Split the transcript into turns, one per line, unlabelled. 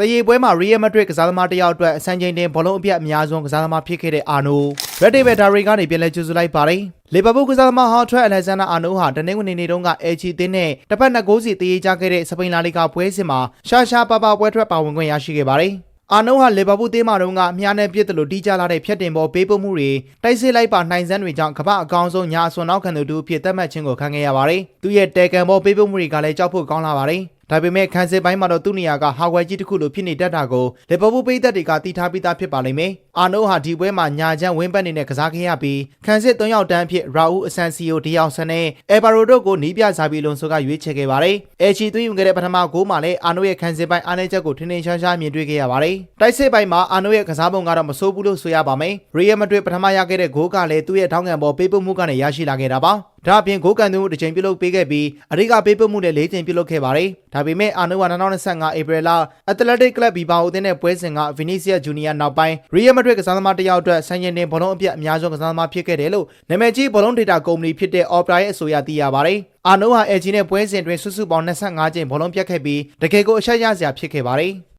တရေပွဲမှာရီယယ်မက်ဒရစ်ကစားသမားတစ်ယောက်အတွက်အဆန်ချိန်တင်ဘောလုံးအပြတ်အများဆုံးကစားသမားဖြစ်ခဲ့တဲ့အာနိုရက်ဒေဗယ်ဒါရီကနေပြန်လဲကြိုဆိုလိုက်ပါတယ်လီဗာပူးကစားသမားဟော့ထရက်အလက်ဇန်နာအာနိုဟာတနင်္ဂနွေနေ့တုန်းကအဲချီတင်းနဲ့တစ်ဖက်နှစ်ဂိုးစီတည်ကြခဲ့တဲ့စပိန်လာလီဂါပွဲစဉ်မှာရှာရှာပါပါပွဲထွက်ပါဝင်ခွင့်ရရှိခဲ့ပါတယ်အာနိုဟာလီဗာပူးတင်းမာတုန်းကအများနဲ့ပြစ်တယ်လို့တီးကြလာတဲ့ဖြတ်တင်ပေါ်ပေးပို့မှုတွေတိုက်စစ်လိုက်ပါနိုင်စမ်းတွေကြောင့်ကမ္ဘာအကောင်ဆုံးညာအစွန်နောက်ခံသူတူအဖြစ်သတ်မှတ်ခြင်းကိုခံခဲ့ရပါတယ်။သူရဲ့တဲကန်ပေါ်ပေးပို့မှုတွေကလည်းကြောက်ဖို့ကောင်းလာပါတယ်။ ဒါပေမဲ့ခန်းစစ်ပိုင်းမှာတော့သူ့နေရာကဟာဝယ်ကြီးတစ်ခုလိုဖြစ်နေတတ်တာကိုလီဗာပူးပိတ်သက်တွေကတီးထားပြီးသားဖြစ်ပါလိမ့်မယ်။အာနိုဟာဒီပွဲမှာညာချမ်းဝင်းပတ်နေတဲ့ကစားခဲ့ရပြီးခန်းစစ်၃ယောက်တန်းအဖြစ်ရာဦးအဆန်စီယိုတယောက်ဆန်နဲ့အဲဘာရိုတို့ကိုနီးပြစားပြီးလုံဆိုကရွေးချယ်ခဲ့ပါတယ်။အဲချီသွင်းယူခဲ့တဲ့ပထမဂိုးမှာလည်းအာနိုရဲ့ခန်းစစ်ပိုင်းအားနည်းချက်ကိုထင်းထင်းရှားရှားမြင်တွေ့ခဲ့ရပါတယ်။တိုက်စစ်ပိုင်းမှာအာနိုရဲ့ကစားပုံကတော့မဆိုးဘူးလို့ဆိုရပါမယ်။ရီယယ်မက်ဒရစ်ပထမရခဲ့တဲ့ဂိုးကလည်းသူ့ရဲ့ထောင်းကန်ပေါ်ပေးပို့မှုကနေရရှိလာခဲ့တာပါ။ ဒါအပြင်ဂိုးကန်သူတစ်ချိန်ပြုလုပ်ပေးခဲ့ပြီးအရိကပေးပို့မှုနဲ့၄ချိန်ပြုလုပ်ခဲ့ပါတယ်။ဒါပေမဲ့အာနိုက2025ဧပြီလအက်တလက်တစ်ကလပ်ဘီဘာအိုတင်တဲ့ပွဲစဉ်ကဗီနီစီယာဂျူနီယာနောက်ပိုင်းရီယယ်မက်ဒရစ်ကစားသမားတစ်ယောက်အတွက်ဆန်ရင်တင်ဘောလုံးအပြတ်အများဆုံးကစားသမားဖြစ်ခဲ့တယ်လို့နာမည်ကြီးဘောလုံးဒေတာကုမ္ပဏီဖြစ်တဲ့ Opera ရဲ့အဆိုအရသိရပါတယ်။အာနိုဟာအယ်ဂျီနဲ့ပွဲစဉ်တွင်စုစုပေါင်း25ချိန်ဘောလုံးပြတ်ခဲ့ပြီးတကယ်ကိုအချက်ရစရာဖြစ်ခဲ့ပါတယ်။